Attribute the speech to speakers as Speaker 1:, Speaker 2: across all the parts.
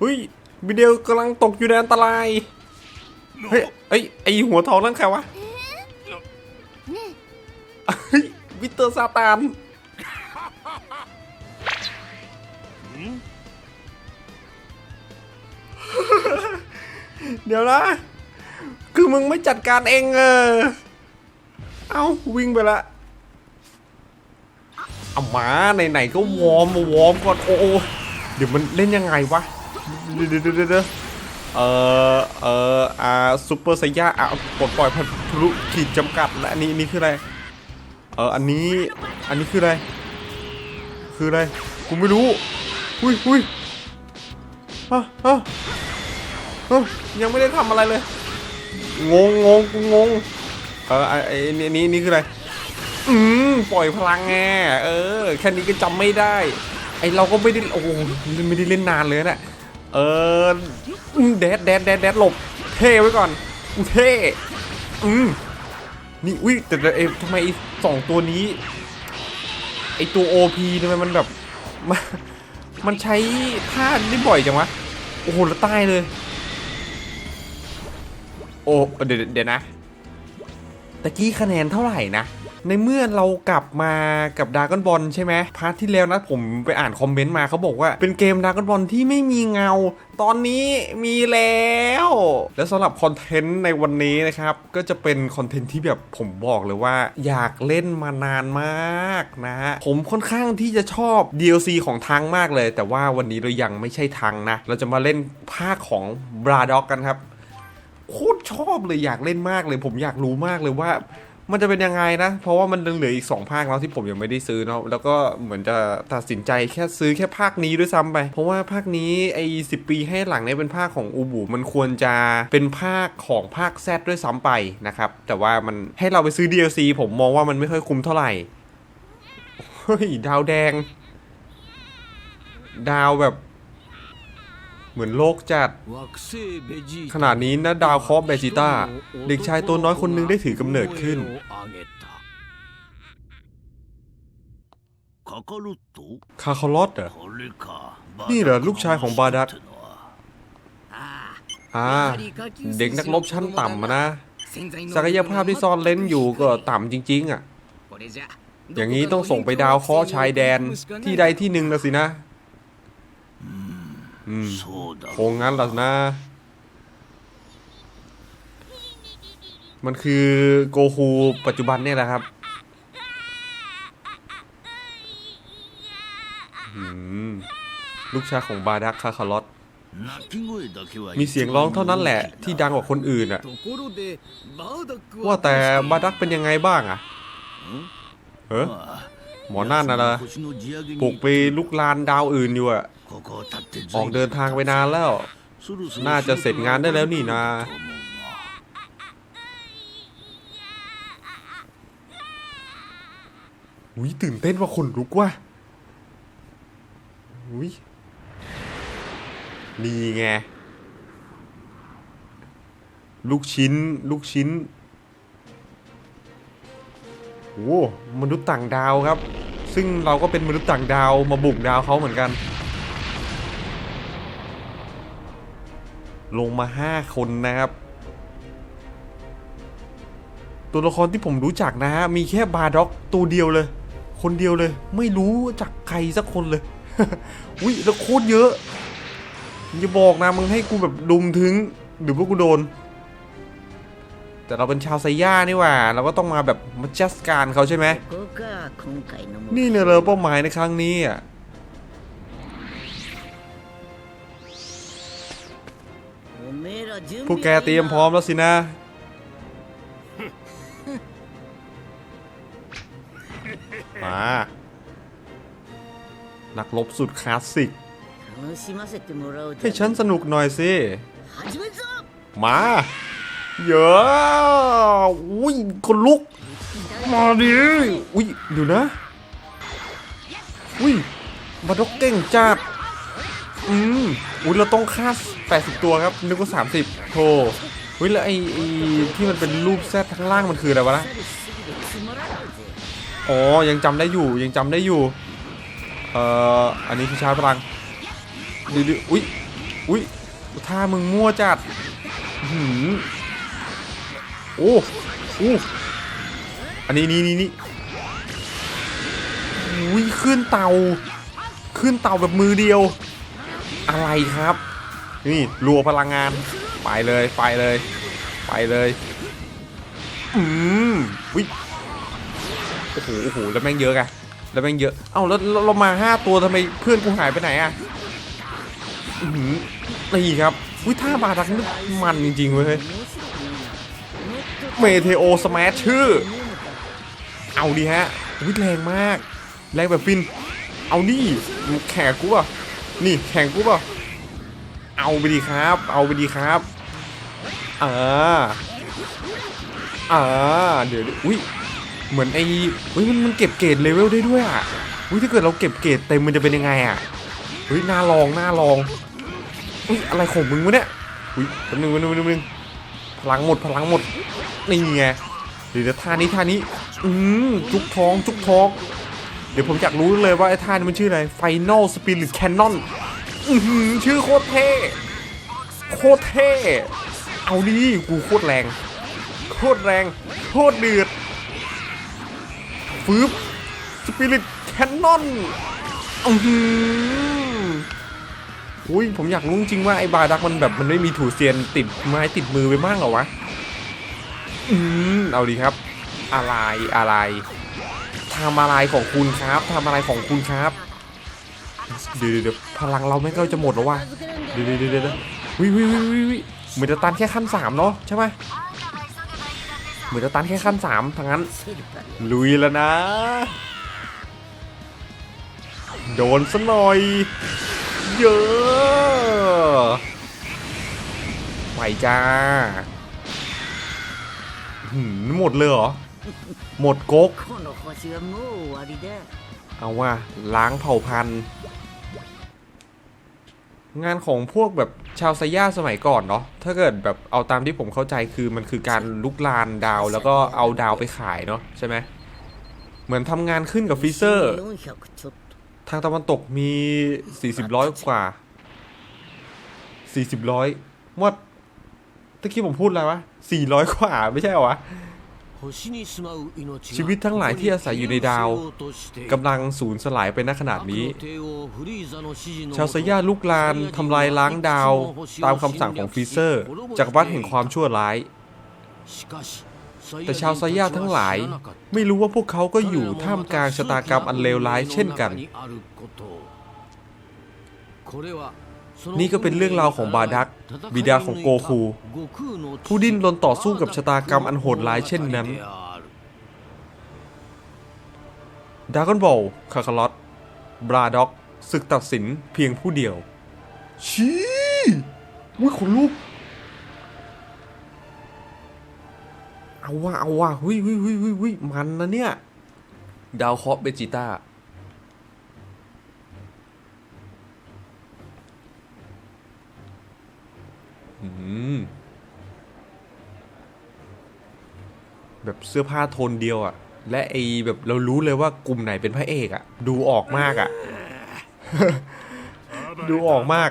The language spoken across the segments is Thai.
Speaker 1: เฮ้ยวิดีโอกำลังตกอยู่ในอันตราย เฮ้ยเอ้ยไอหัวทองนั่นใครวะ
Speaker 2: ね
Speaker 1: เฮ้ยวิเตอร์ซาตานเดี๋ยวนะ คือมึงไม่จัดการเองเออ เอาวิ่งไปละเอามาไหนๆก็วอร์มวอร์มก่อนโอ้โอ้เดี๋ยวมันเล่นยังไงวะ เดี๋ยวเดี๋ยวเเออเอออ่าซูเปอร์ไซย่าอะปลดปล่อยพันธุขีดจำกัดและอันนี้อันนี้คืออะไรเอออันนี้อันนี้คืออะไร คืออะไรกูไม่รู้อุ้ยอุ้ยอะอะยังไม่ได้ทำอะไรเลย งงงงกูงงเออไอ้ไอ้นี่นี่นี่คืออะไร อืมปล่อยพลังไงเออ แค่นี้ก็จำไม่ได้ ไอเราก็ไม่ได้โอ้ไม่ได้เล่นนานเลยนะ เอออืมแดดแดดแดดแดดหลบ เท่ไว้ก่อนอืมเท่อืมนี่อุ้ยแต่แต่เอ๊ะทำไมไอ้สองตัวนี้ไอตัว OP ทำไมมันแบบมันใช้ท่าได้บ่อยจังวะโอ้โหแล้วตายเลย โอ้เดี๋ยวเดี๋ยวนะตะกี้คะแนนเท่าไหร่นะ ในเมื่อเรากลับมากับดากอนบอลใช่ไหมพาร์ทที่แล้วนะผมไปอ่านคอมเมนต์มาเขาบอกว่าเป็นเกมดากอนบอลที่ไม่มีเงา ตอนนี้มีแล้ว แล้วสำหรับคอนเทนต์ในวันนี้นะครับ ก็จะเป็นคอนเทนต์ที่แบบผมบอกเลยว่า อยากเล่นมานานมากนะฮะผมค่อนข้างที่จะชอบ DLC ของทางมากเลย แต่ว่าวันนี้เรายังไม่ใช่ทางนะ เราจะมาเล่นภาคของบราด็อกกันครับโคตรชอบเลยอยากเล่นมากเลย ผมอยากรู้มากเลยว่า มันจะเป็นยังไงนะ เพราะว่ามันเหลืออีก 2 ภาคแล้วที่ผมยังไม่ได้ซื้อเนาะแล้วก็เหมือนจะตัดสินใจแค่ซื้อแค่ภาคนี้ด้วยซ้ำไป เพราะว่าภาคนี้ไอ้สิปีให้หลังเนี่ยเป็นภาคของอูบูมันควรจะเป็นภาคของภาคแซดด้วยซ้ำไปนะครับ แต่ว่ามันให้เราไปซื้อ DLC ผมมองว่ามันไม่ค่อยคุ้มเท่าไหร่เฮ้ยดาวแดง ดาวแบบ เหมือนโลกจัด ขณะนี้นะดาวคอฟเบจิต้า เด็กชายตัวน้อยคนนึงได้ถือกำเนิดขึ้น คาคาลอตเหรอ นี่เหรอลูกชายของบาดั
Speaker 3: ต
Speaker 1: อ่า เด็กนักลบชั้นต่ำมานะ ศักยภาพที่ซ่อนเล้นอยู่ก็ต่ำจริง ๆ อะ อย่างนี้ต้องส่งไปดาวเคราะห์ชายแดนที่ใดที่หนึ่งนะสินะ อืม
Speaker 3: そうだ
Speaker 1: คงงั้นล่ะนะ มันคือโกคูปัจจุบันเนี่ยแหละครับอืมลูกชายของบาดักคาคาลอส
Speaker 3: 鳴き声だけは
Speaker 1: มีเสียงร้องเท่านั้นแหละที่ดังกว่าคนอื่นอะว่า
Speaker 4: ว่า
Speaker 1: แต่
Speaker 4: แต่
Speaker 1: บาดักเป็นยังไงบ้างอะเฮ้หมอนั่นน่ะล่ะปลุกไปลุกลานดาวอื่นอยู่อะ ออกเดินทางไปนานแล้ว น่าจะเสร็จงานได้แล้วนี่นะอุ้ยตื่นเต้นว่าคนลุกว่ะอุ้ยนี่ไง ลูกชิ้น ลูกชิ้นโอ้มนุษย์ต่างดาวครับ ซึ่งเราก็เป็นมนุษย์ต่างดาวมาบุกดาวเขาเหมือนกัน ลงมาห้าคนนะครับ ตัวละครที่ผมรู้จักนะฮะ มีแค่บาร์ด็อกตัวเดียวเลย คนเดียวเลย ไม่รู้จักใครสักคนเลย อุ้ยแล้วโคตรเยอะอย่าบอกนะมึงให้กูแบบดุมถึงหรือว่ากูโดน แต่เราเป็นชาวไซย่านี่หว่า เราก็ต้องมาแบบมาจัดการเขาใช่ไหมนี่เนี่ยเลยเป้าหมายในครั้งนี้อะ พวกแกเตรียมพร้อมแล้วสินะ มา นักรบสุดคลาสสิก ให้ฉันสนุกหน่อยสิ มา เยอะอุ้ยคนลุก มาดิอุ้ยเดี๋ยวนะ อุ้ยมาดกเก่งจัด อืมอุ้ยเราต้องฆ่า80 ตัวครับนึกว่า30โธ่อุ้ยแล้วไอ้ไอ้ที่มันเป็นรูปแซดข้างล่างมันคืออะไรวะนะอ๋อยังจำได้อยู่ยังจำได้อยู่เอ่ออันนี้คือชาร์จพลังดิดิอุ้ยอุ้ยถ้ามึงมั่วจัดอื้อหืมโอ้โอ้อันนี้นี่นี่นี่อุ้ยขึ้นเตา ขึ้นเตาแบบมือเดียว อะไรครับ นี่รัวพลังงาน ไปเลยไปเลย ไปเลย อืมวิโอ้โหโอ้โหแล้วแม่งเยอะไงแล้วแม่งเยอะ เอ้าแล้วเรามาห้าตัวทำไมเพื่อนกูหายไปไหนอะอือหือนี่ครับวิท่าบาดักนี่มันจริงๆเว้ยเมเทโอสมชชื่อ เอาดีฮะวิแรงมาก แรงแบบฟิน เอานี่แข่งกูป่ะ นี่แข่งกูป่ะเอาไปดีครับ เอาไปดีครับอ่าอ่าเดี๋ยวอุ้ยเหมือนไอ้อุ้ยมันมันเก็บเกรดเลเวลได้ด้วยอะอุ้ยถ้าเกิดเราเก็บเกรดเต็มมันจะเป็นยังไงอะอุ้ยน่าลองน่าลองอุ้ยอะไรของมึงวะเนี่ยอุ้ยแป๊บนึงแป๊บนึงแป๊บนึงพลังหมดพลังหมดนี่ไงเดี๋ยวท่านี้ท่านี้อืมจุกท้องจุกท้อง เดี๋ยวผมอยากรู้เลยว่าไอ้ท่านี้มันชื่ออะไร Final Spirit Cannon อื้อหือชื่อโคตรเท่โคตรเท่เอาดิกูโคตรแรง โคตรแรง โคตรเดือดฟืบสปิริตแคนนอนอือหืออุ้ยผมอยากรู้จริงว่าไอ้บาดักมันแบบมันไม่มีถูเซียนติดไม้ติดมือไปบ้างเหรอวะ อืมเอาดีครับ อะไรอะไร ทำอะไรของคุณครับทำอะไรของคุณครับเดี๋ยวเดี๋ยวพลังเราไม่ก็จะหมดแล้วว่ะเดี๋ยวเดี๋ยวเดี๋ยวเดี๋ยววิววิววิวิวิเหมือนจะตันแค่ขั้นสามเนาะใช่ไหมเหมือนจะตันแค่ขั้นสามทั้งนั้นลุยแล้วนะ โดนซะหน่อย เยอะไปจ้าหืมหมดเลยเหรอ หมดก๊กเอาว่าล้างเผ่าพันธุ์ งานของพวกแบบชาวไซย่าสมัยก่อนเนาะถ้าเกิดแบบเอาตามที่ผมเข้าใจคือมันคือการลุกลานดาวแล้วก็เอาดาวไปขายเนาะใช่ไหมเหมือนทำงานขึ้นกับฟรีเซอร์ ทางตะวันตกมี 40ร้อยกว่า 40ร้อยมดตะกี้ผมพูดอะไรวะ400กว่าไม่ใช่เหรอวะ ชีวิตทั้งหลายที่อาศัยอยู่ในดาวกำลังสูญสลายไปณขนาดนี้ ชาวไซย่าลุกลานทำลายล้างดาว ตามคำสั่งของฟรีเซอร์จักวรรดิแห่งความชั่วร้าย แต่ชาวไซย่าทั้งหลายไม่รู้ว่าพวกเขาก็อยู่ท่ามกลางชะตากรรมอันเลวร้ายเช่นกัน นี่ก็เป็นเรื่องราวของบาดัก บิดาของโกคู ผู้ดิ้นรนต่อสู้กับชะตากรรมอันโหดร้ายเช่นนั้นดากอนบอลคาคาลอตบราด็อกศึกตัดสินเพียงผู้เดียว ชี้อุ้ยขนลุกเอาว่าเอาว่าหุยหุยหุยหุยหุยมันนะเนี่ย ดาวเคราะห์เบจิต้า อืม แบบเสื้อผ้าโทนเดียวอะ่ะ และไอแบบเรารู้เลยว่ากลุ่มไหนเป็นพระเอกอะ่ะ ดูออกมากอะ่ะ ดูออกมาก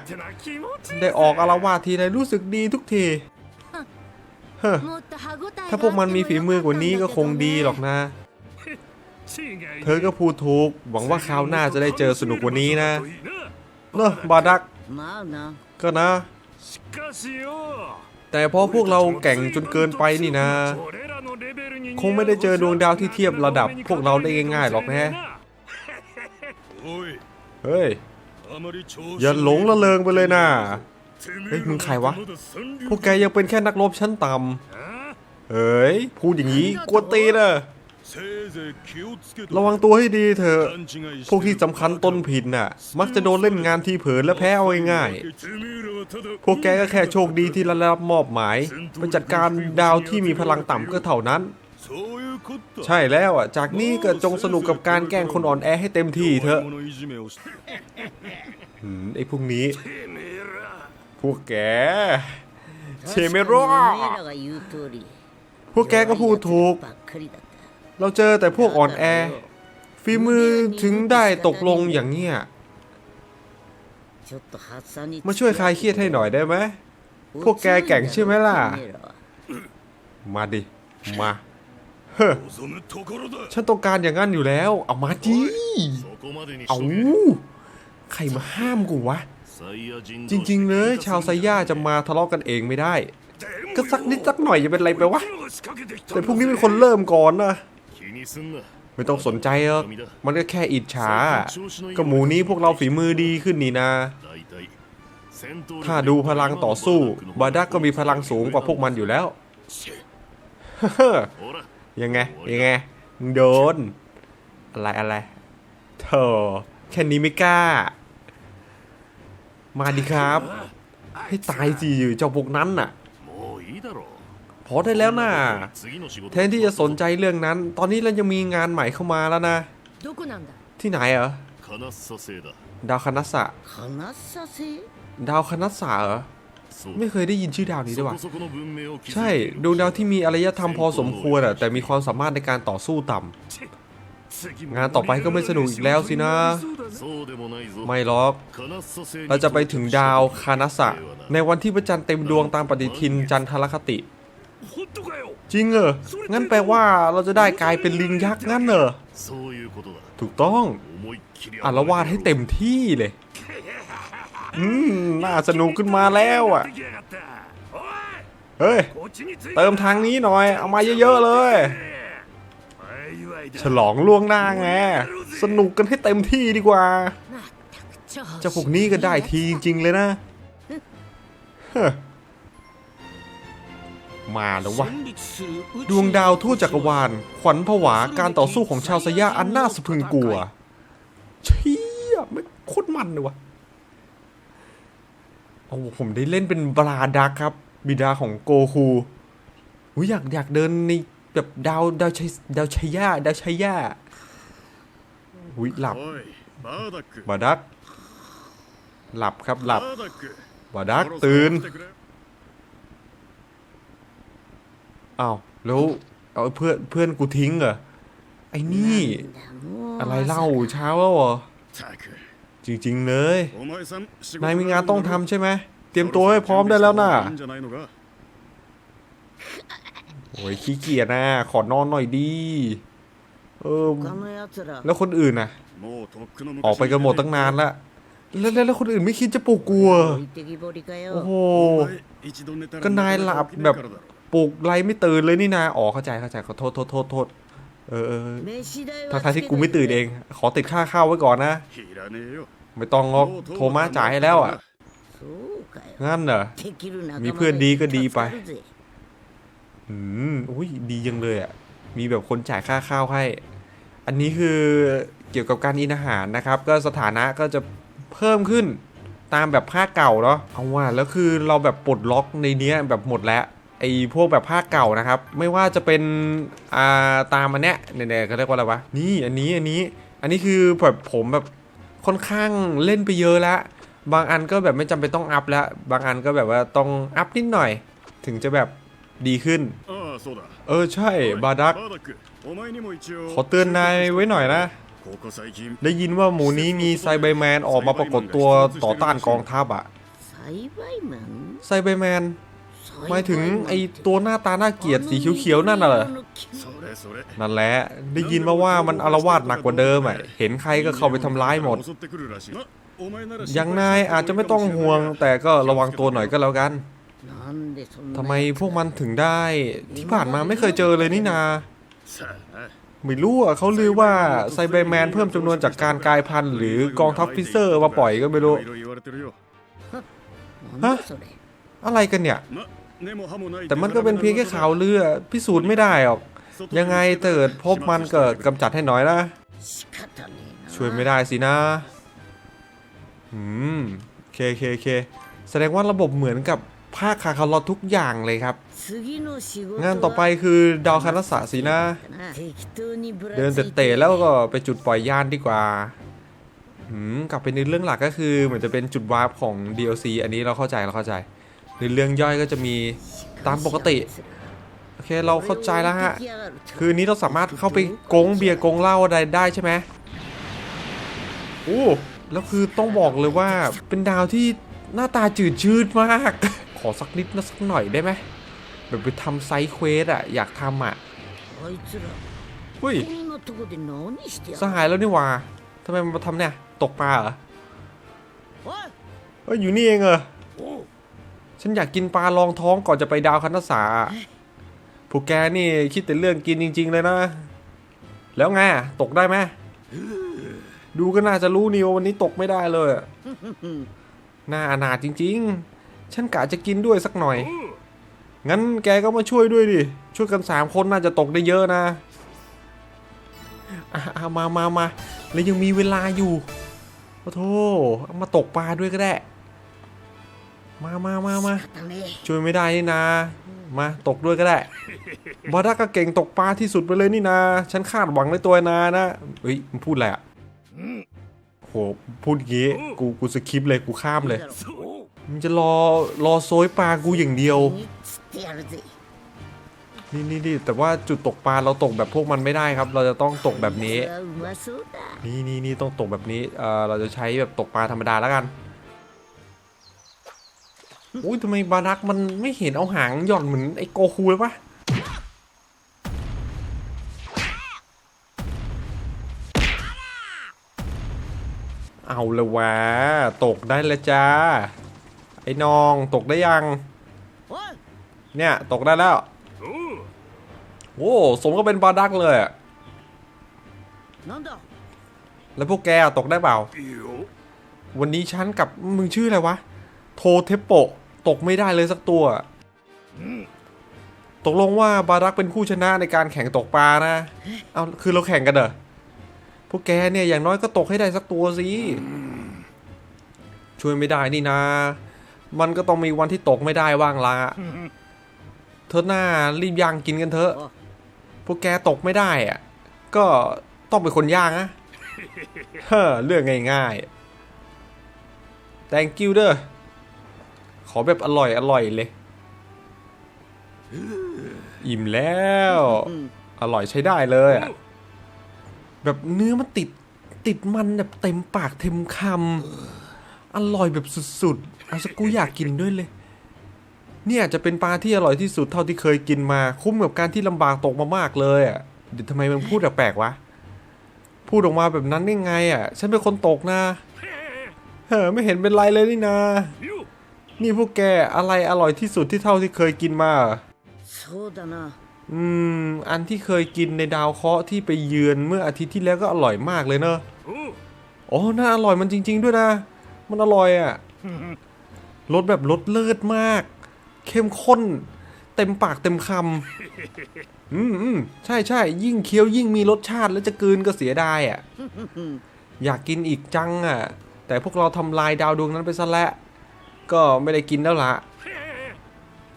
Speaker 1: ได้ออกอารวาทีไรรู้สึกดีทุกทีถ้าพวกมันมีฝีมือกว่านี้ก็คงดีหรอกนะ เธอก็พูดถูก หวังว่าคราวหน้าจะได้เจอสนุกกว่านี้นะ เนอะบาดัก ก็นะ แต่พอพวกเราแก่งจนเกินไปนี่นะ คงไม่ได้เจอดวงดาวที่เทียบระดับพวกเราได้ง่ายๆหรอกแนะ เฮ้ย อย่าหลงละเลงไปเลยนะ
Speaker 3: เฮ้ยมึงใครวะ
Speaker 1: พวกแกยังเป็นแค่นักรบชั้นต่ำเฮ้ย พูดอย่างนี้กวนตีนะ ระวังตัวให้ดีเถอะ พวกที่สำคัญต้นผิดน่ะ มักจะโดนเล่นงานที่เผินและแพ้เอาง่ายพวกแกก็แค่โชคดีที่ได้รับมอบหมายไปจัดการดาวที่มีพลังต่ำก็เท่านั้น ใช่แล้วอะ จากนี้ก็จงสนุกกับการแกล้งคนอ่อนแอให้เต็มที่เถอะไอ้พวกนี้ พวกแกเชเมโรพวกแกก็พูดถูก เราเจอแต่พวกอ่อนแอฝีมือถึงได้ตกลงอย่างเงี้ยมาช่วยคลายเครียดให้หน่อยได้ไหมพวกแกแก่งใช่ไหมล่ะ มาดิ มาเฮ้ฉันต้องการอย่างนั้นอยู่แล้ว เอามา
Speaker 3: จี
Speaker 1: เอาใครมาห้ามกูวะ จริง ๆ เลย ชาวไซย่าจะมาทะเลาะกันเองไม่ได้ ก็สักนิดสักหน่อยจะเป็นไรไปวะ แต่พวกนี้เป็นคนเริ่มก่อนนะ ไม่ต้องสนใจหรอกมันก็แค่อิจฉา ก็หมูนี้พวกเราฝีมือดีขึ้นนี่นะถ้าดูพลังต่อสู้ บาดักก็มีพลังสูงกว่าพวกมันอยู่แล้วยังไง ยังไงโดน อะไรอะไรเธอแค่นี้ไม่กล้า มาดีครับ ให้ตายสิอยู่เจ้าพวกนั้นน่ะ พอได้แล้วนะ่ะแทนที่จะสนใจเรื่องนั้น ตอนนี้เรายังมีงานใหม่เข้ามาแล้วนะ ที่ไหนเหรอดาวคณัสสะดาวคณัสสะเหรอไม่เคยได้ยินชื่อดาวนี้ด้วยว่ะใช่ดวงดาวที่มีอารยธรรมพอสมควรอะแต่มีความสามารถในการต่อสู้ต่ำงานต่อไปก็ไม่สนุกอีกแล้วสินะ ไม่หรอกเราจะไปถึงดาวคานัสะ ในวันที่พระจันทร์เต็มดวงตามปฏิทินจันทรคติ จริงเหรอ งั้นแปลว่าเราจะได้กลายเป็นลิงยักษ์งั้นเหรอ ถูกต้องอารวาดให้เต็มที่เลย อืม น่าสนุกขึ้นมาแล้วอะ เฮ้ย เติมทางนี้หน่อย เอามาเยอะๆเลย ฉลองล่วงหน้าไง สนุกกันให้เต็มที่ดีกว่า เจ้าพวกนี้ก็ได้ทีจริงๆเลยนะฮ มาแล้ววะ ดวงดาวทั่วจักรวาล ขวัญผวาการต่อสู้ของชาวสยาอันน่าสะพึงกลัวเชี่ยไม่โคตรมันเลยวะโอ้ผมได้เล่นเป็นบราดักครับ บิดาของโกคูอุ้ยอยากอยากเดินในแบบดาวดาวชัยดาวชัยยาดาวชัยยาอุ้ยหลับ บาดัก หลับครับหลับบาดักตื่น อ้าวแล้วเอาเพื่อนเพื่อนกูทิ้งเหรอไอ้นี่ อะไรเล่าเช้าแล้วเหรอจริงๆเลยนายมีงานต้องทำใช่ไหมเตรียมตัวให้พร้อมได้แล้วน่ะโอ้ยขี้เกียจนะขอนอนหน่อยดีเออแล้วคนอื่นนะออกไปกันหมดตั้งนานละแล้วแล้วคนอื่นไม่คิดจะปลุกกลัวโอ้โหก็นายหลับแบบ ปลูกไรไม่ตื่นเลยนี่นาอ๋อเข้าใจเข้าใจขอโทษโทษโทษโทษเออทางทางที่กูไม่ตื่นเอง ขอติดค่าข้าวไว้ก่อนนะ ไม่ต้องงอกโทมัสจ่ายให้แล้วอะงั้นเหรอมีเพื่อนดีก็ดีไปอืมอุ้ยดียังเลยอะ มีแบบคนจ่ายค่าข้าวให้ อันนี้คือเกี่ยวกับการอินอาหารนะครับ ก็สถานะก็จะเพิ่มขึ้นตามแบบภาคเก่าเนาะเอาว่าแล้วคือเราแบบปลดล็อกในเนี้ยแบบหมดแล้ว ไอ้พวกแบบภาคเก่านะครับ ไม่ว่าจะเป็นอ่าตามอันเนี้ยเนี่ยเขาเรียกว่าอะไรวะนี่อันนี้อันนี้อันนี้คือแบบผมแบบค่อนข้างเล่นไปเยอะละบางอันก็แบบไม่จำเป็นต้องอัพแล้ว บางอันก็แบบว่าต้องอัพนิดหน่อย ถึงจะแบบดีขึ้น เออใช่บาดักขอเตือนนายไว้หน่อยนะ ได้ยินว่าหมูนี้มีไซเบแมนออกมาปรากฏตัวต่อต้านกองทัพอะไซเบแมน หมายถึงไอตัวหน้าตาน่าเกลียดสีเขียวๆนั่นน่ะเหรอนั่นแหละได้ยินมาว่ามันอารวาสหนักกว่าเดิมอะเห็นใครก็เข้าไปทำร้ายหมดอย่างนายอาจจะไม่ต้องห่วง แต่ก็ระวังตัวหน่อยก็แล้วกันทำไมพวกมันถึงได้ที่ผ่านมาไม่เคยเจอเลยนี่นา ไม่รู้อะเขาลือว่าไซเบอร์แมนเพิ่มจำนวนจากการกลายพันธุ์หรือกองทัพฟิเซอร์มาปล่อยก็ไม่รู้
Speaker 4: ฮะ
Speaker 1: อะไรกันเนี่ย แต่มันก็เป็นเพียงแค่ข่าวเลือพิสูจน์ไม่ได้หรอก ยังไงเติดพบมันเกิดกำจัดให้หน่อยนะ ช่วยไม่ได้สินะอืมเคเคเคแสดงว่าระบบเหมือนกับภาคคาคารอทุกอย่างเลยครับ งานต่อไปคือดาวคารัสาสินะ เดินเตะแล้วก็ไปจุดปล่อยยานดีกว่าอืมกลับไปในเรื่องหลักก็คือเหมือนจะเป็นจุดวาร์ปของ DLC อันนี้เราเข้าใจเราเข้าใจ หรือเรื่องย่อยก็จะมีตามปกติ โอเคเราเข้าใจแล้วฮะ คืนนี้เราสามารถเข้าไปกงเบียร์กงเหล้าอะไรได้ใช่ไหมโอ้แล้วคือต้องบอกเลยว่าเป็นดาวที่หน้าตาจืดชืดมาก ขอสักนิดนะสักหน่อยได้ไหมแบบไปทำไซเควสอะอยากทำอะเฮ้ยสหายแล้วนี่ว่าทำไมมันมาทำเนี่ย ตกปลาเหรอเฮ้ยอยู่นี่เองเหรอ ฉันอยากกินปลารองท้องก่อนจะไปดาวคันธสาพวกแกนี่คิดแต่เรื่องกินจริง ๆ เลยนะ แล้วไงตกได้ไหมดูก็น่าจะรู้นี่ว่าวันนี้ตกไม่ได้เลยน่าอนาถจริง ๆ ฉันกะจะกินด้วยสักหน่อย งั้นแกก็มาช่วยด้วยดิ ช่วยกันสามคนน่าจะตกได้เยอะนะอะอะมามามาแล้วยังมีเวลาอยู่โอ้โธ่มาตกปลาด้วยก็ได้ มามามามาช่วยไม่ได้นี่นามาตกด้วยก็ได้บอดาก็เก่งตกปลาที่สุดไปเลยนี่นา ฉันคาดหวังในตัวนานะเฮ้ยมันพูดอะไรอะโหพูดงี้กูกูสคิปเลยกูข้ามเลย มันจะรอรอโซยปลากูอย่างเดียว นี่นี่นี่แต่ว่าจุดตกปลาเราตกแบบพวกมันไม่ได้ครับ เราจะต้องตกแบบนี้ นี่นี่นี่ต้องตกแบบนี้เออเราจะใช้แบบตกปลาธรรมดาแล้วกัน อุ้ยทำไมบารักมันไม่เห็นเอาหางหย่อนเหมือนไอ้โกคูเลยวะเอาละวะตกได้แล้วจ้า ไอ้น้องตกได้ยัง เนี่ยตกได้แล้ว โอ้สมก็เป็นบาดักเลยแล้วพวกแกตกได้เปล่า วันนี้ฉันกับมึงชื่ออะไรวะ โทเทปโป ตกไม่ได้เลยสักตัว ตกลงว่าบารักเป็นผู้ชนะในการแข่งตกปลานะ เอาคือเราแข่งกันเหรอ พวกแกเนี่ยอย่างน้อยก็ตกให้ได้สักตัวสิ ช่วยไม่ได้นี่นะ มันก็ต้องมีวันที่ตกไม่ได้ว่างละเธอหน้ารีบย่างกินกันเถอะ พวกแกตกไม่ได้อะก็ต้องเป็นคนย่างนะเฮ้อเรื่องง่ายๆ thank you เด้อ ขอแบบอร่อยอร่อยเลย อิ่มแล้ว อร่อยใช้ได้เลยอะแบบเนื้อมันติดติดมันแบบเต็มปากเต็มคำอร่อยแบบสุดๆเอาสกูอยากกินด้วยเลย เนี่ยจะเป็นปลาที่อร่อยที่สุดเท่าที่เคยกินมา คุ้มกับการที่ลำบากตกมามากเลยอะเดี๋ยวทำไมมันพูดแปลกๆวะพูดออกมาแบบนั้นได้ไงอะ ฉันเป็นคนตกนะเฮ้อไม่เห็นเป็นไรเลยนี่นา นี่พวกแกอะไรอร่อยที่สุดที่เท่าที่เคยกินมา อืม อันที่เคยกินในดาวเคราะห์ที่ไปเยือนเมื่ออาทิตย์ที่แล้วก็อร่อยมากเลยเนอะอ๋อน่าอร่อยมันจริง ๆ ด้วยนะ มันอร่อยอะ่ะรสแบบรสเลิศมาก เข้มข้น เต็มปากเต็มคำอืมอืมใช่ใช่ยิ่งเคี้ยวยิ่งมีรสชาติแล้วจะกลืนก็เสียดายอะ่ะ อยากกินอีกจังอะ่ะ แต่พวกเราทำลายดาวดวงนั้นไปซะแล้ว ก็ไม่ได้กินแล้วละ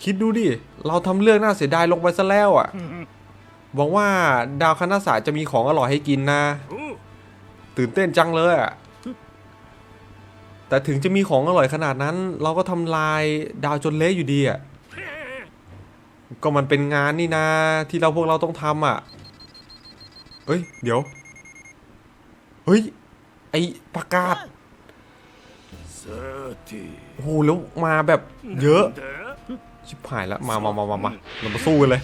Speaker 1: คิดดูดิ เราทำเรื่องน่าเสียดายลงไปซะแล้วอะ่ะหวังว่าดาวคณะศาสตร์จะมีของอร่อยให้กินนะ ตื่นเต้นจังเลยอะ่ะแต่ถึงจะมีของอร่อยขนาดนั้น เราก็ทำลายดาวจนเละอยู่ดีอะ่ะก็มันเป็นงานนี่นะ ที่เราพวกเราต้องทำอะ่ะเอ้ย เดี๋ยว เฮ้ย ไอประกาศ
Speaker 3: 30
Speaker 1: โหแล้วมาแบบเยอะ ชิบหายแล้วมามามามามาเรามาสู้กันเลย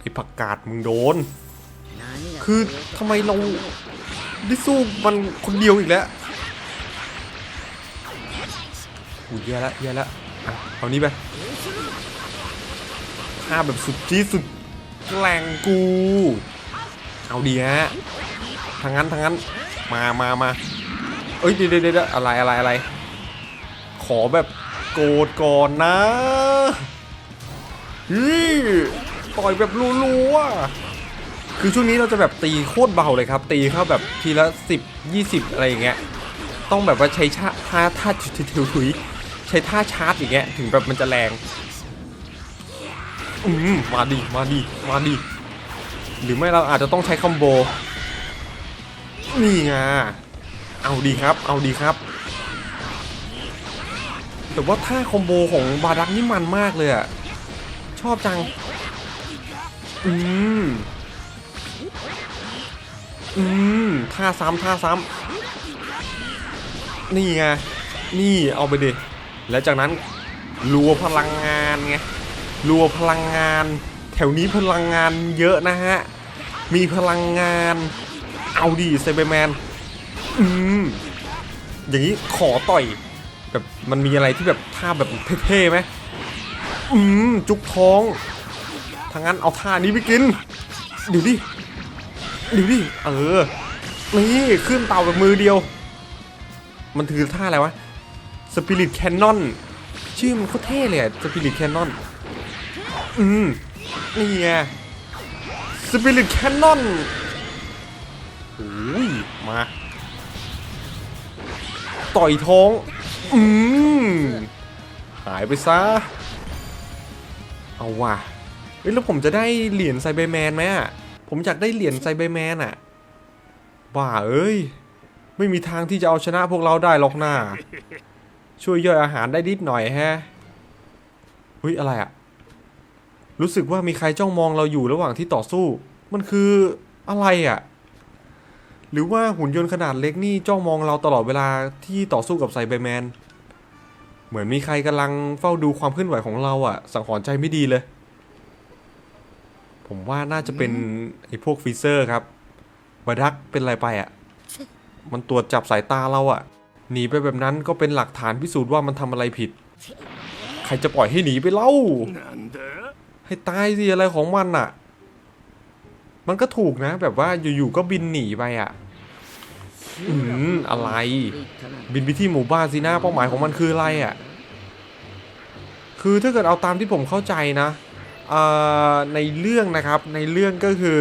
Speaker 1: ไอ้ผักกาดมึงโดน คือทำไมเราได้สู้มันคนเดียวอีกแล้วโอ้ยแย่ละแย่ละเอานี้ไปฆ่าแบบสุดที่สุดแรงกู เอาดีฮะทางนั้นทางนั้น มามามาเอ้ยเดี๋ยวเดี๋ยวอะไรอะไรอะไร ขอแบบโกรธก่อนนะนี่ต่อยแบบรัวๆคือช่วงนี้เราจะแบบตีโคตรเบาเลยครับ ตีเข้าแบบทีละสิบยี่สิบอะไรอย่างเงี้ย ต้องแบบว่าใช้ชาท่าท่าถุยถุยใช้ท่าชาร์จอย่างเงี้ยถึงแบบมันจะแรง อืมมาดีมาดีมาดี หรือไม่เราอาจจะต้องใช้คอมโบ นี่ไง เอาดีครับ เอาดีครับ แต่ว่าท่าคอมโบของบารักนี่มันมากเลยอะชอบจัง อืม อืม ท่าซ้ำท่าซ้ำนี่ไง นี่เอาไปดิ แล้วจากนั้นรัวพลังงานไงรัวพลังงาน แถวนี้พลังงานเยอะนะฮะ มีพลังงาน เอาดิไซเบแมน อืม อย่างนี้ขอต่อย แบบมันมีอะไรที่แบบท่าแบบเท่ๆไหมอืมจุกท้องทางนั้นเอาท่านี้ไปกินเดี๋ยวดิเดี๋ยวดิเออนี่ขึ้นเต่าแบบมือเดียว มันถือท่าอะไรวะสปิริตแคนนอนชื่อมันโคตรเท่เลยอะสปิริตแคนนอนอืมนี่ไงสปิริตแคนนอนโอ้ยมา ต่อยท้อง อืมหายไปซะ เอาว่ะเอ้ยแล้วผมจะได้เหรียญไซเบอร์แมนไหมอะ ผมอยากได้เหรียญไซเบอร์แมนอะ บ้าเอ้ย ไม่มีทางที่จะเอาชนะพวกเราได้หรอกนะช่วยย่อยอาหารได้นิดหน่อยแฮะเฮ้ยอะไรอะ รู้สึกว่ามีใครจ้องมองเราอยู่ระหว่างที่ต่อสู้ มันคืออะไรอะ หรือว่าหุ่นยนต์ขนาดเล็กนี่จ้องมองเราตลอดเวลาที่ต่อสู้กับไซเบอร์แมน เหมือนมีใครกำลังเฝ้าดูความเคลื่อนไหวของเราอะสังหรณ์ใจไม่ดีเลย ผมว่าน่าจะเป็นไอ้พวกฟีเซอร์ครับบดักเป็นอะไรไปอะมันตรวจจับสายตาเราอะหนีไปแบบนั้นก็เป็นหลักฐานพิสูจน์ว่ามันทำอะไรผิด ใครจะปล่อยให้หนีไปเล่า ให้ตายสิอะไรของมันอะมันก็ถูกนะ แบบว่าอยู่ๆก็บินหนีไปอะ่ะ อืมอะไร บินไปที่หมู่บ้านสินะเป้าหมายของมันคืออะไรอะ คือถ้าเกิดเอาตามที่ผมเข้าใจนะในเรื่องนะครับในเรื่องก็คือ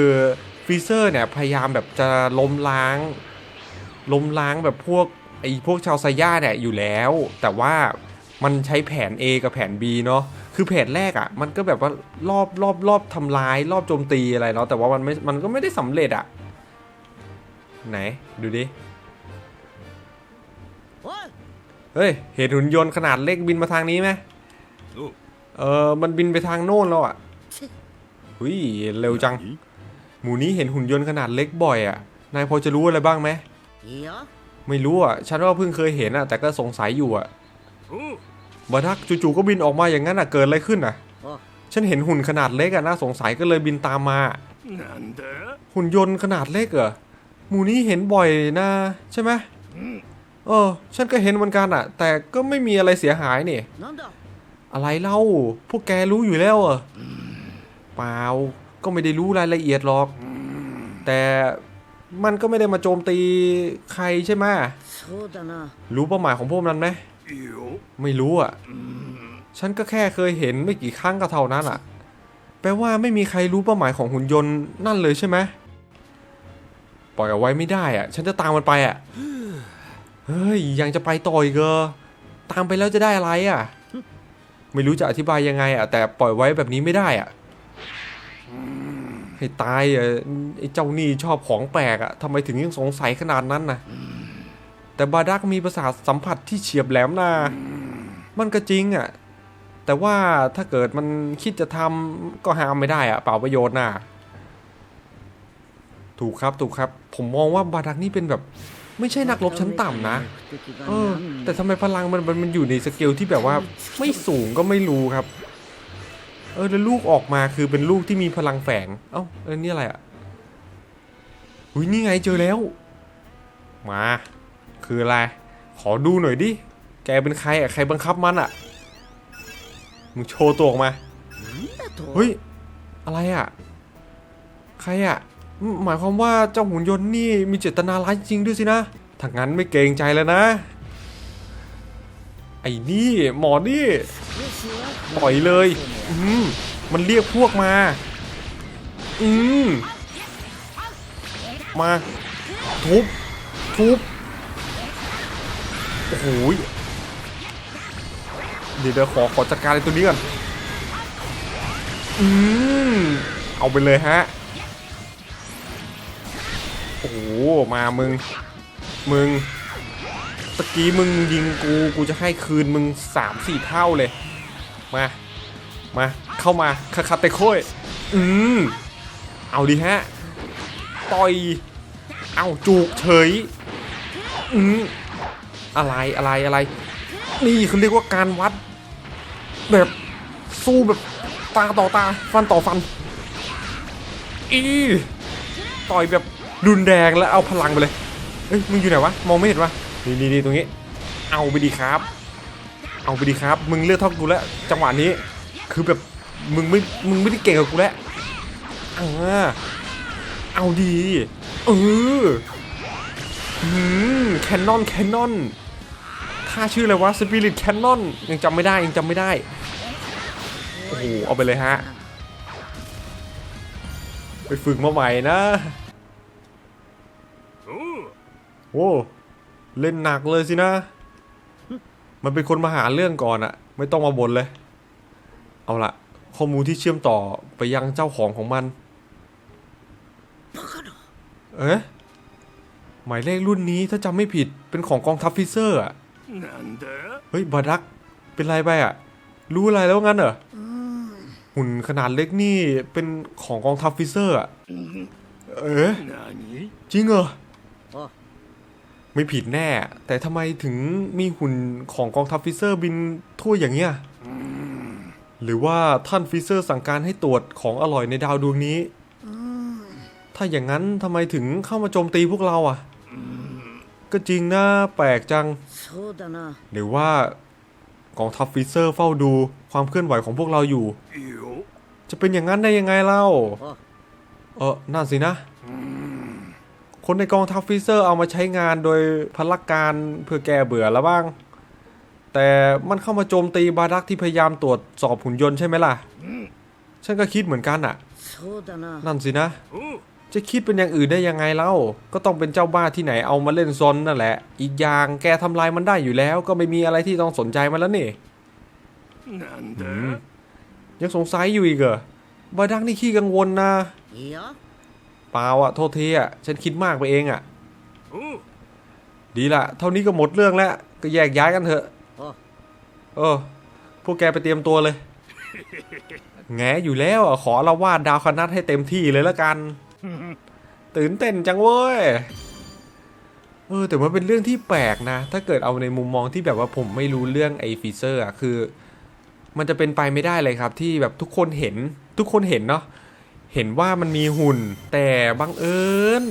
Speaker 1: ฟรีเซอร์เนี่ยพยายามแบบจะล้มล้างล้มล้างแบบพวกไอ้พวกชาวไซย่าเนี่ยอยู่แล้ว แต่ว่ามันใช้แผน A กับแผน B เนาะคือแผนแรกอะ่ะมันก็แบบว่ารอบรอบรอบทำลายรอบโจมตีอะไรเนาะแต่ว่ามันไม่มันก็ไม่ได้สำเร็จอะ่ะ ไหน ดูดิ เฮ้ย เห็นหุ่นยนต์ขนาดเล็กบินมาทางนี้ไหมเออมันบินไปทางโน่นแล้วอะหุยเร็วจัง หมูนี้เห็นหุ่นยนต์ขนาดเล็กบ่อยอะ นายพอจะรู้อะไรบ้างไหมไม่รู้อะ ฉันว่าเพิ่งเคยเห็นอะ แต่ก็สงสัยอยู่อะบัทักจู่ๆก็บินออกมาอย่างนั้นอะ เกิดอะไรขึ้นอะ ฉันเห็นหุ่นขนาดเล็กอะน่าสงสัยก็เลยบินตามมา หุ่นยนต์ขนาดเล็กเหรอ หมู่นี้เห็นบ่อยนะใช่ไหมเออ ฉันก็เห็นเหมือนกันอะแต่ก็ไม่มีอะไรเสียหายนี่อะไรเล่า พวกแกรู้อยู่แล้วเหรอเปล่าก็ไม่ได้รู้รายละเอียดหรอก แต่มันก็ไม่ได้มาโจมตีใครใช่ไหมรู้เป้าหมายของพวกนั้นไหมไม่รู้อะฉันก็แค่เคยเห็นไม่กี่ครั้งก็เท่านั้นอะ แปลว่าไม่มีใครรู้เป้าหมายของหุ่นยนต์นั่นเลยใช่ไหม ปล่อยเอาไว้ไม่ได้อะฉันจะตามมันไปอะเฮ้ยยังจะไปต่ออีกเหรอตามไปแล้วจะได้อะไรอะไม่รู้จะอธิบายยังไงอะแต่ปล่อยไว้แบบนี้ไม่ได้อะให้ตายอะไอ้เจ้านี่ชอบของแปลกอะทำไมถึงยังสงสัยขนาดนั้นนะแต่บาดักมีประสาทสัมผัสที่เฉียบแหลมนะมันก็จริงอะแต่ว่าถ้าเกิดมันคิดจะทำก็ห้ามไม่ได้อะเปล่าประโยชน์น่ะ ถูกครับถูกครับ ผมมองว่าบาดักนี่เป็นแบบ ไม่ใช่นักรบชั้นต่ำนะ เออ แต่ทำไมพลังมันมันมันอยู่ในสเกลที่แบบว่าไม่สูงก็ไม่รู้ครับ เออแล้วลูกออกมาคือเป็นลูกที่มีพลังแฝง เอ้าเออนี่อะไรอะหุยนี่ไงเจอแล้ว มา คืออะไร ขอดูหน่อยดิ แกเป็นใครอะใครบังคับมันอะ มึงโชว์ตัวออกมา เฮ้ย อะไรอะ ใครอะ หมายความว่าเจ้าหุ่นยนต์นี่มีเจตนาร้ายจริงด้วยสินะถ้างั้นไม่เกรงใจแล้วนะ ไอ้นี่หมอนี่ปล่อยเลย อืมมันเรียกพวกมา อืมมา ทุบ ทุบ โอ้โหเดี๋ยวเดี๋ยวขอขอจัดการไอ้ตัวนี้ก่อน อืมเอาไปเลยฮะ อ้โหมามึง มึงตะกี้มึงยิงกู กูจะให้คืนมึงสามสี่เท่าเลย มา มา เข้ามาคาคาเตโค้ยอืม เอาดีฮะ ต่อย เอาจูกเฉย อืม อะไร อะไร อะไร นี่เขาเรียกว่าการวัด แบบสู้แบบตาต่อตา ฟันต่อฟัน อี ต่อยแบบ รุนแรงแล้วเอาพลังไปเลยเฮ้ยมึงอยู่ไหนวะมองไม่เห็นวะนี่นี่ตรงนี้ เอาไปดีครับ เอาไปดีครับ มึงเลือกเท่ากูแล้วจังหวะนี้ คือแบบมึงไม่มึงไม่ได้เก่งกับกูแล้วอ่าเอาดีเอออืมแคนนอนแคนนอนท่าชื่ออะไรวะสปิริตแคนนอนยังจำไม่ได้ยังจำไม่ได้โอ้โหเอาไปเลยฮะไปฝึกมาใหม่นะ โอ้เล่นหนักเลยสินะ มันเป็นคนมาหาเรื่องก่อนอะไม่ต้องมาบ่นเลย เอาละข้อมูลที่เชื่อมต่อไปยังเจ้าของของมัน เอ๊ะหมายเลขรุ่นนี้ถ้าจำไม่ผิดเป็นของกองทัพฟิเซอร์อะเฮ้ยบารัก เป็นไรไปอะรู้อะไรแล้วงั้นเหรอหุ่นขนาดเล็กนี่เป็นของกองทัพฟิเซอร์อะเอ๊ะจริงเหรอ ไม่ผิดแน่ แต่ทำไมถึงมีหุ่นของกองทัพฟิเซอร์บินทั่วอย่างเงี้ยหรือว่าท่านฟิเซอร์สั่งการให้ตรวจของอร่อยในดาวดวงนี้ ถ้าอย่างนั้นทำไมถึงเข้ามาโจมตีพวกเราอะ ก็จริงนะแปลกจัง หรือว่ากองทัพฟิเซอร์เฝ้าดูความเคลื่อนไหวของพวกเราอยู่ จะเป็นอย่างนั้นได้ยังไงเล่า เออน่าสินะ คนในกองทัพฟิเซอร์เอามาใช้งานโดยพลักการเพื่อแก้เบื่อแล้วบ้าง แต่มันเข้ามาโจมตีบารักที่พยายามตรวจสอบหุ่นยนต์ใช่ไหมล่ะ ฉันก็คิดเหมือนกันอะนั่นสินะ จะคิดเป็นอย่างอื่นได้ยังไงเล่า ก็ต้องเป็นเจ้าบ้าที่ไหนเอามาเล่นซนนั่นแหละ อีกอย่างแกทำลายมันได้อยู่แล้ว ก็ไม่มีอะไรที่ต้องสนใจมันแล้วนี่ยังสงสัยอยู่อีกเหรอบารักนี่ขี้กังวลนะ เปล่าอะโทษทีอะฉันคิดมากไปเองอะดีละเท่านี้ก็หมดเรื่องแล้ว ก็แยกย้ายกันเถอะเออ พวกแกไปเตรียมตัวเลย แงอยู่แล้วขอละวาดดาวคณัตให้เต็มที่เลยละกัน ตื่นเต้นจังเว้ยเออแต่มันเป็นเรื่องที่แปลกนะ ถ้าเกิดเอาในมุมมองที่แบบว่าผมไม่รู้เรื่องไอฟิเซอร์อะคือ มันจะเป็นไปไม่ได้เลยครับ ที่แบบทุกคนเห็นทุกคนเห็นเนาะ เห็นว่ามันมีหุ่น แต่บังเอิญ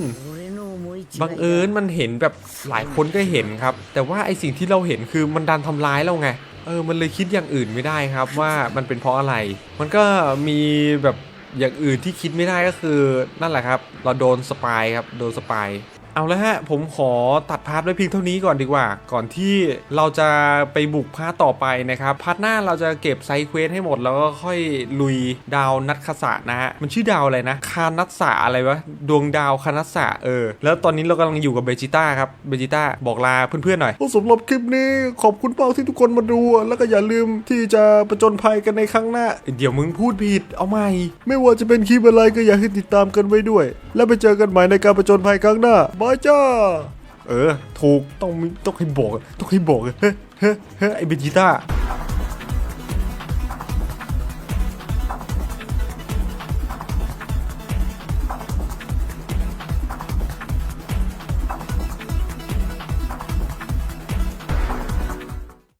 Speaker 1: บังเอิญมันเห็นแบบหลายคนก็เห็นครับ แต่ว่าไอสิ่งที่เราเห็นคือมันดันทำร้ายเราไงเออมันเลยคิดอย่างอื่นไม่ได้ครับว่ามันเป็นเพราะอะไร มันก็มีแบบอย่างอื่นที่คิดไม่ได้ก็คือนั่นแหละครับ เราโดนสปายครับโดนสปาย เอาละฮะ ผมขอตัดพาร์ทไว้เพียงเท่านี้ก่อนดีกว่า ก่อนที่เราจะไปบุกพาร์ทต่อไปนะครับ พาร์ทหน้าเราจะเก็บไซด์เควสให้หมด แล้วก็ค่อยลุยดาวนัดคสะนะฮะ มันชื่อดาวอะไรนะ คานัสสะอะไรวะ ดวงดาวคานัสสะเออ แล้วตอนนี้เรากำลังอยู่กับเบจิต้าครับ เบจิต้าบอกลาเพื่อนๆหน่อยสำหรับคลิปนี้ขอบคุณมากที่ทุกคนมาดู แล้วก็อย่าลืมที่จะประจนภัยกันในครั้งหน้า เดี๋ยวมึงพูดผิด เอาใหม่ ไม่ว่าจะเป็นคลิปอะไรก็อยากให้ติดตามกันไว้ด้วย แล้วไปเจอกันใหม่ในการประจนภัยครั้งหน้าบาจ้า เออ ถูก ต้องต้องให้บอก ต้องให้บอกเฮ้เฮ้เฮ้ไอเบจิต้า